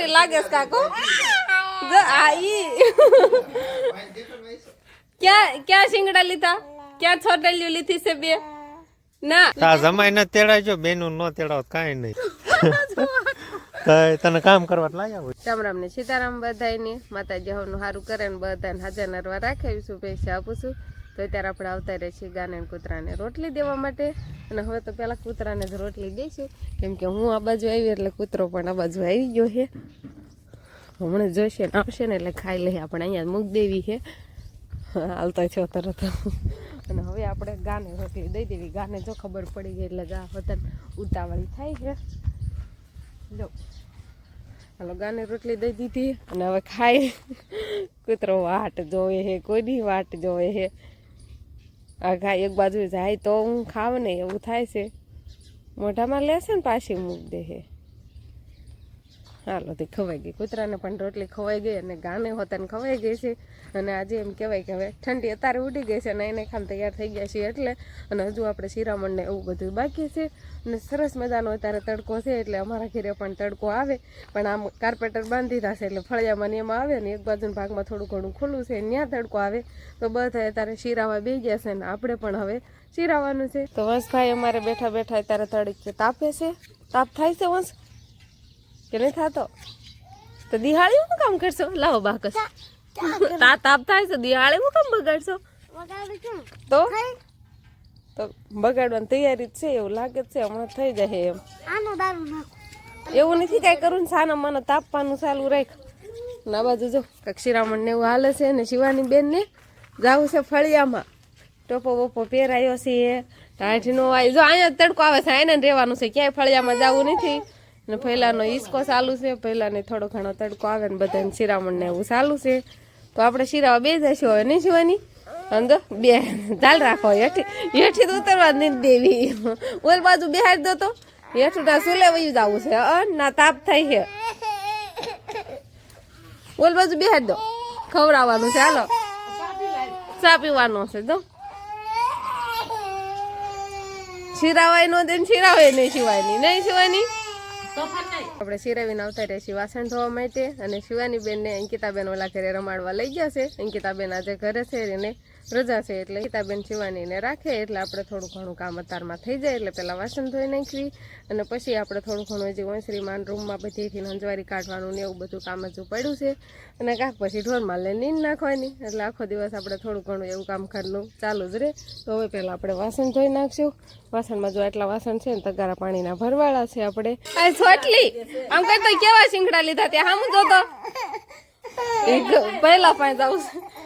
છોકરી લાગે છે કાકો. ક્યાં ક્યાં શિંગડા લીધા? ક્યાં છોટેલિયું લીધી છે બે? ના. તા જમાઈ ન તેડાજો બેનું ન તેડાવ કાઈ નહીં. તો તને કામ કરવા લાગ્યા હોય? રામ રામ ને સીતારામ બધાયને. માતાજી હવનું સારું કરે ને બધાને હાજર નરવા રાખે. શુભેચ્છા આપું છું. તો અત્યારે આપણે આવતા રહીએ છીએ ગાને કૂતરાને રોટલી દેવા માટે. અને હવે તો પહેલાં કૂતરાને જ રોટલી દઈશું કેમ કે હું આ બાજુ આવી એટલે કૂતરો પણ આ બાજુ આવી ગયો છે. હમણાં જોઈશે ને આવશે ને એટલે ખાઈ લઈએ આપણે અહીંયા મૂક દેવી છે. હાલતા છો તરત. અને હવે આપણે ગાને રોટલી દઈ દેવી. ગાને જો ખબર પડી ગઈ એટલે ગા વતન ઉતાવળી થાય છે. જો. હાલો, ગાને રોટલી દઈ દીધી. અને હવે ખાઈ. કૂતરો વાટ જોવે છે, કોઈની વાટ જોવે છે. આ ગાય એક બાજુ જાય તો હું ખાવ ને એવું થાય છે. મોઢામાં લેશે ને પાછી મૂક દે હાલો તે ખવાઈ ગઈ. કૂતરાને પણ રોટલી ખવાઈ ગઈ અને ગાને હોતાને ખવાઈ ગઈ છે. અને આજે એમ કહેવાય કે હવે ઠંડી અત્યારે ઉડી ગઈ છે અને એને ખાન તૈયાર થઈ ગયા છીએ એટલે અને હજુ આપણે શિરામણને એવું બધું બાકી છે. અને સરસ મજાનો અત્યારે તડકો છે એટલે અમારા ઘરે પણ તડકો આવે. પણ આમ કાર્પેટર બાંધી થશે એટલે ફળિયામાં એમાં આવે ને એક બાજુના ભાગમાં થોડું ઘણું ખુલ્લું છે ત્યાં તડકો આવે. તો બધા અત્યારે શિરાવા બે ગયા છે ને આપણે પણ હવે શિરાવાનું છે. તો વંશભાઈ અમારે બેઠા બેઠા અત્યારે તડીકે તાપે છે. તાપ થાય છે વંશ? કે નહીં થતો? તો દિહાળી શું કામ કરશો? લાવો બાકસ. તા તાપ થાય છે દિહાળી શું કામ બગાડશો? તો? તો બગાડવાની તૈયારી જ છે એવું લાગે છે હમણાં થઈ જાય એમ. એવું નથી કાંઈ કરવું ને સાના મને તાપવાનું ચાલુ રાખ. ના બાજુ જો કક્ષીરામણ ને એવું હાલે છે ને શિવાની બેન ને જાવું છે ફળિયામાં. ટોપો બોપો પહેરાયો છે. ટાઢ નો આવી જો અહીંયા તડકો આવે છે એને રહેવાનું છે ક્યાંય ફળિયામાં જવું નથી. ને પહેલાંનો ઈસકો ચાલુ છે, પહેલાંને થોડો ઘણો તડકો આવે ને બધાને શિરામણ એવું ચાલુ છે. તો આપણે શિરાવા બે જશું હવે, નહીં જોવાની અંદર બે. ચાલ રાખો, હેઠી હેઠી તો ઉતરવા દેવી. ઓલ બાજુ બેહાડી દો તો. હેઠું સુલે વયું જવું છે ના તાપ થાય છે. ઓલ બાજુ બેહાડી દો. ખવડાવવાનું છે, હાલો. ચા પીવાનો છે તો શિરાવાય નો દે શિરાવાય નહીં શિવાયની નહીં શિવાની? આપણે શિરાવીને આવતા રહ્યા છીએ વાસણ ધોવા માટે અને શિવાની બેનને અંકિતાબેન ઓલા ઘરે રમાડવા લઈ ગયા છે. અંકિતાબેન આજે ઘરે છે એને રજા છે એટલે હિતાબેન શિવાનીને રાખે એટલે આપણે થોડું ઘણું કામ અતારમાં થઈ જાય એટલે પહેલાં વાસણ ધોઈ નાખવી અને પછી આપણે થોડું ઘણું જે વંશરીમાન રૂમમાં બધીથી હંજવારી કાઢવાનું ને એવું બધું કામ હજુ પડ્યું છે. અને કાંક પછી ઢોરમાં લઈને નીંદ નાખવાની. એટલે આખો દિવસ આપણે થોડું ઘણું એવું કામ ઘરનું ચાલુ જ રહે તો હવે પહેલાં આપણે વાસણ ધોઈ નાખશું. વાસણમાં જો આટલા વાસણ છે ને તગારા પાણીના ભરવાળા છે આપણે. આ સોટલી આમ કરતો કેવા શીંગડા લીધા ત્યાં? આમ જોતો? પહેલા જાઉં છે.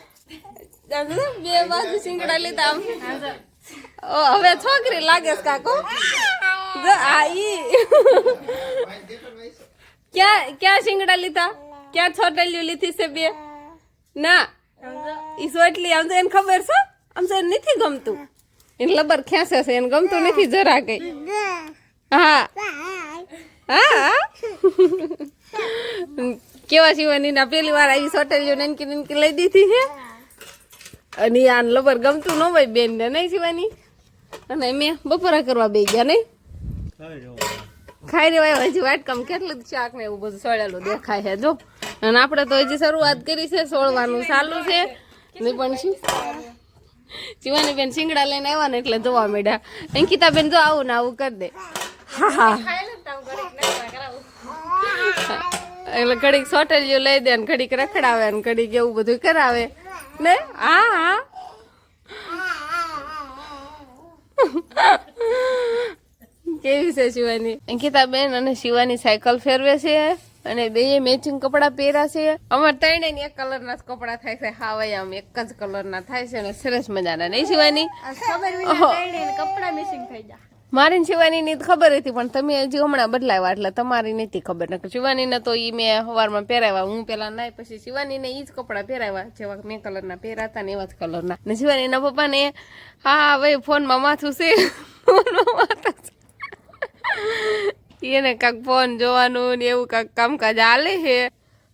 બે બાજુ સિંગડા લીધા આમ. હવે છોકરી લાગે કાકો. જો આ ઈ. ક્યાં ક્યાં શિંગડા લીધા? ક્યાં છોટેલિયું લીધી છે બે? ના. ઈ સોટલી આમ તો એને ખબર છે? આમ તો નથી ગમતું. એને લબર ખેંચે છે, એને ગમતું નથી જરા કઈ. હા. હા કેવા શિવાની ના પેલી વાર આવી સોટલીઓ નનકી નનકી લઈ દીધી છે અને આન લબર ગમતું ન હોય બેન ને, નહીં જીવાની અને મેં બપોરા કરવા બે ગયા, નહીં? ખાઈ રેવાય હજી વાટકામ કેટલું શાક ને એવું બધું સળેલું દેખાય છે, જો. અને આપણે તો હજી શરૂઆત કરી છે, સોળવાનું ચાલુ છે. નહીં પણ શું જીવાની બેન શિંગડા લઈને આવ્યા ને એટલે જોવા મળ્યા અંકિતા બેન જો આવું ને આવું કરી દે. હા હા. એટલે ઘડીક સોટેલિયો લઈ દે ને ઘડીક રખડાવે ને ઘડીક એવું બધું કરાવે. ને? હા હા. કેવી છે શિવાની? અંકિતા બેન અને શિવાની સાયકલ ફેરવે છે અને બે મેચિંગ કપડાં પહેર્યા છે. અમારે ત્રણે એક કલરના જ કપડાં થાય છે. હાવાય આમ એક જ કલરના થાય છે અને સરસ મજાના. નહીં શિવાની? મારી શિવાનીની ખબર હતી, પણ તમે હજી હમણાં બદલાવ્યા એટલે તમારી નથી ખબર. નકર શિવાનીને તો ઈ મેં સવારમાં પહેરાવ્યા, હું પેલા નાય પછી શિવાનીને ઈ જ કપડાં પહેરાવ્યા, જેવા મેં કલરના પહેરાતા ને એવા જ કલરના ને. શિવાનીના પપ્પાને હા ભાઈ ફોનમાં માથું છે. એને કાંક ફોન જોવાનું ને એવું કાંક કામકાજ હાલે છે.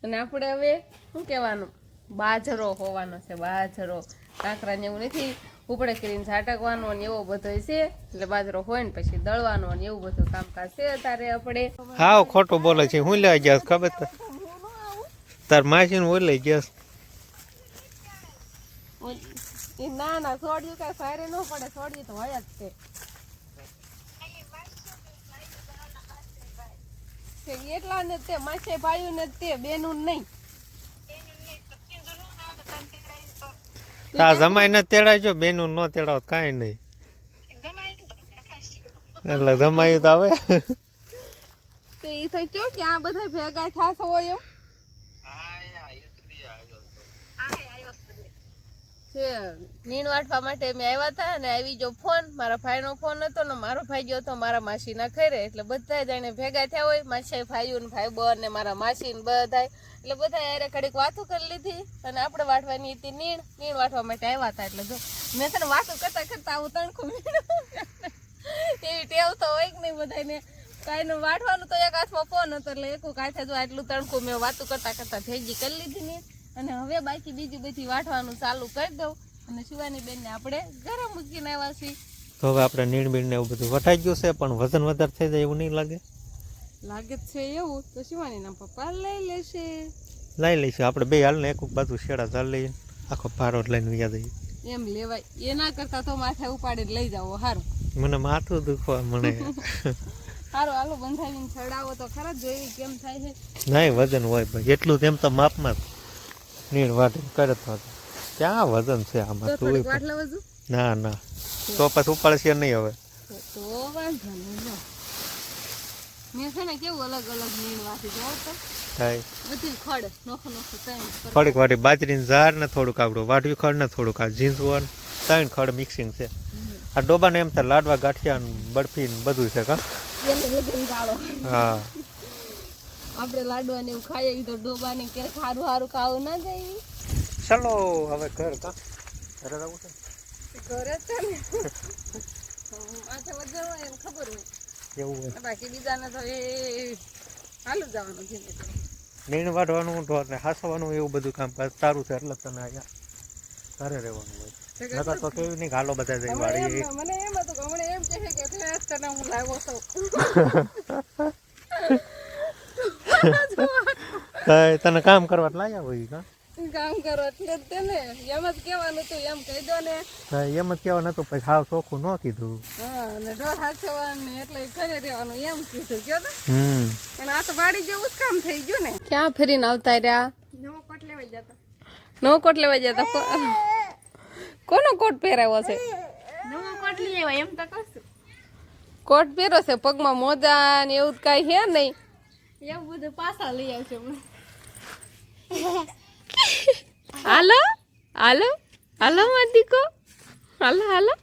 અને આપણે હવે શું કહેવાનું? બાજરો હોવાનો છે, બાજરો. કાંકરા ને એવું નથી. ઉપડે કરીને ઝાટકવાનો ને એવો બધો છે. એટલે બાજરો હોય ને પછી દળવાનો ને એવું બધું કામકાજ છે અત્યારે આપણે. હાવ ખોટું બોલે છે. હું લઈ ગયા ખબર તો તાર માસી હું લઈ એ ના ના છોડ્યું કઈ ફાયરે ન પડે. છોડ્યું તો હોય જ તે તે એટલા ને તે માસે ભાઈ ને તે બેનું નહીં. તા જમાઈ ને તેડાયજો બેનું ન તેડાવ કાંઈ નહીં. એટલે જમાયું તો આવે. તો એ થઈ કે આ બધા ભેગા થાશો હોય એમ? છે. નીણ વાટવા માટે મેં આવ્યા હતા અને આવી જો ફોન, મારા ભાઈનો ફોન હતો ને મારો ભાઈ ગયો હતો મારા માસીના ઘરે. એટલે બધા જાણે ભેગા થયા હોય માસી ભાઈઓ ને ભાઈ બો ને મારા માસી ને બધા એટલે બધા યારે ઘડીક વાતો કરી લીધી અને આપણે વાટવાની હતી નીણ. નીણ વાટવા માટે આવ્યા હતા એટલે જો મેં તને વાતો કરતા કરતા આવું તણખું એવી ટેવ તો હોય કે નહીં બધાને કાંઈ નું વાટવાનું તો એક હાથમાં ફોન હતો એટલે એક કાંઠે જો આટલું તણખું મેં વાતો કરતા કરતા ભેગી કરી લીધી ને અને હવે બાકી બીજી બધી વાટવાનું ચાલુ કરી દઉં. અને શિવાની બેનને આપણે ઘરે મૂકીને આવ્યા છીએ. તો હવે આપણે નીણ બીણ ને એવું બધું વટાઈ ગયું છે પણ વજન વધારે થઈ જાય એવું નહીં લાગે? લાગે છે એવું. તો શિવાનીના પપ્પા લઈ લેશે. લઈ લઈશું. આપણે બે હાલ ને એક બાજુ શેડા ચાલ લઈએ. આખો ભારો લઈને વ્યા જઈએ. એમ લેવાય. એના કરતા તો માથે ઉપાડીને લઈ જાઓ. હારું. મને માથું દુખવા મને સારું હાલો બંધાવીને ચડાવો તો ખરા. જ જોઈ કેમ થાય છે. નહીં વજન હોય ભાઈ એટલું તેમ તો માપમાં જ. નીણ વાટી કરતો હતું. ક્યાં વજન છે આમાં? તું ના ના. તો પછી ઉપાડશે નહીં હવે. તો વાંધો નહીં મેં છે ને કેવું અલગ અલગ નીણ વાટી જોવો તો. થાય. બધી ખડ નોખો નોખો ત્રણ થોડીક વાટી બાજરીની ઝાર ને થોડુંક આપણું વાટવી ખડ ને થોડુંક આ વન. ત્રણ ખડ મિક્સિંગ છે. આ ડોબાને એમ થાય લાડવા ગાંઠિયા બરફી ને બધું છે કા? હા. આપણે લાડવા ને એવું ખાઈએ તો ડોબા ને ક્યારે સારું સારું ખાવું ના જાય ચલો હવે ઘર કા ઘરે જવું છે? ઘરે જ છે ને. માથે વજન હોય એમ ખબર હોય. એવું હોય. બાકી બીજાને તો એ હાલું જવાનું છે નીણ વાઢવાનું ઢોર ને હાસવાનું એવું બધું કામ સારું છે એટલે તને અહીંયા ઘરે રહેવાનું હોય. નકર તો કેવી નહીં ગાલો બધા જઈ વાળી મને એમ હતું હમણાં એમ કહે કે તને હું લાવ્યો છું. તને કામ કરવા લાગ્યા હોય કા? કામ કરો એટલે જ તેને. એમ જ કહેવાનું હતું એમ કહી દો ને. એમ જ કહેવા નતું પછી હાવ ચોખ્ખું ન કીધું. હા અને ઢોર હાચવાનું એટલે ઘરે રહેવાનું એમ કીધું કયો તો. હમ. પણ આ તો વાડી જેવું જ કામ થઈ ગયું ને. ક્યાં ફરીને આવતા રહ્યા? નવો કોટ લેવા જતા નવો કોટ લેવા જતા કોનો કોટ પહેરાવ્યો છે? નવો કોટ લઈ આવ્યા એમ તો કશું કોટ પહેર્યો છે પગમાં મોજા ને એવું જ કાંઈ હે નહીં? એવું બધું પાછા લઈ આવશે. હાલો હાલો હાલો માર દીકો હાલો હાલો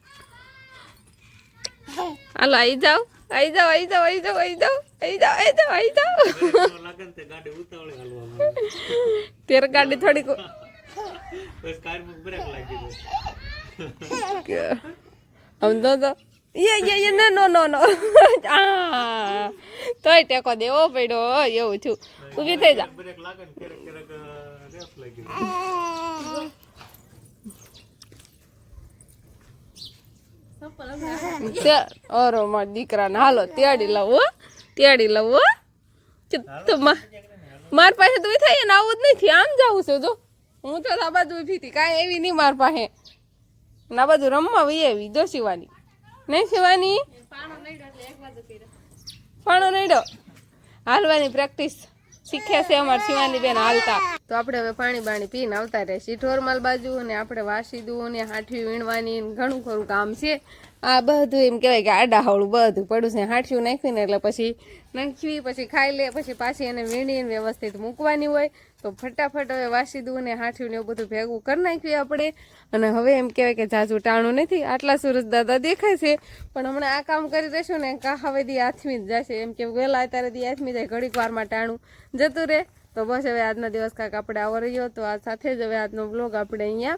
હાલો આવી જાઓ આવી જાઓ આવી જાઓ આવી જાઓ આવી જાઓ આવી જાઓ આવી જાઓ આવી જાઓ તેર ગાડી થોડીક આમ તો યે યે યે નો નો નો આ તોય ટેકો દેવો પડ્યો એવું છું. ઊભી થઈ જા. તે ઓરો માર દીકરાને હાલો તેડી લઉં હો. તેડી લઉં હો. ચુ, તો મા- માર પાસે તો થાય ને આવું જ નથી આમ જાવું છે જો. હું તો આ બાજુ ઊભી હતી. કાંઈ એવી નહીં માર પાસે. ને આ બાજુ રમવા વહી આવી જો શિવાની નહીં શિવાની પાણો નડ્યો. હાલવાની પ્રેક્ટિસ શીખ્યા છે અમારે શિવાની બેન હાલતા. તો આપણે હવે પાણી બાણી પીને આવતા રહેશે. ઢોરમાલ બાજુ અને આપણે વાસીદું ને હાઠી વીણવાની ને ઘણું ખરું કામ છે. આ બધું એમ કહેવાય કે આડા હવળું બધું પડ્યું છે. હાઠિયું નાખ્યું ને એટલે પછી નાખવી પછી ખાઈ લે, પછી પાછી એને વીણીને વ્યવસ્થિત મૂકવાની હોય તો ફટાફટ હવે વાસી દઉં ને હાંઠ્યું ને એવું બધું ભેગું કરી નાખ્યું આપણે. અને હવે એમ કહેવાય કે ઝાઝું ટાણું નથી. આટલા સુરજ દાદા દેખાય છે. પણ હમણાં આ કામ કરી દેશું ને કા હવે દી આથમી જ જશે. એમ કે વહેલા અત્યારે દી આથમી જાય, ઘડીક વારમાં ટાણું જતું રહે. તો બસ હવે આજનો દિવસ કાંક આપણે આવો રહ્યો તો આ સાથે જ હવે આજનો બ્લોગ આપણે અહીંયા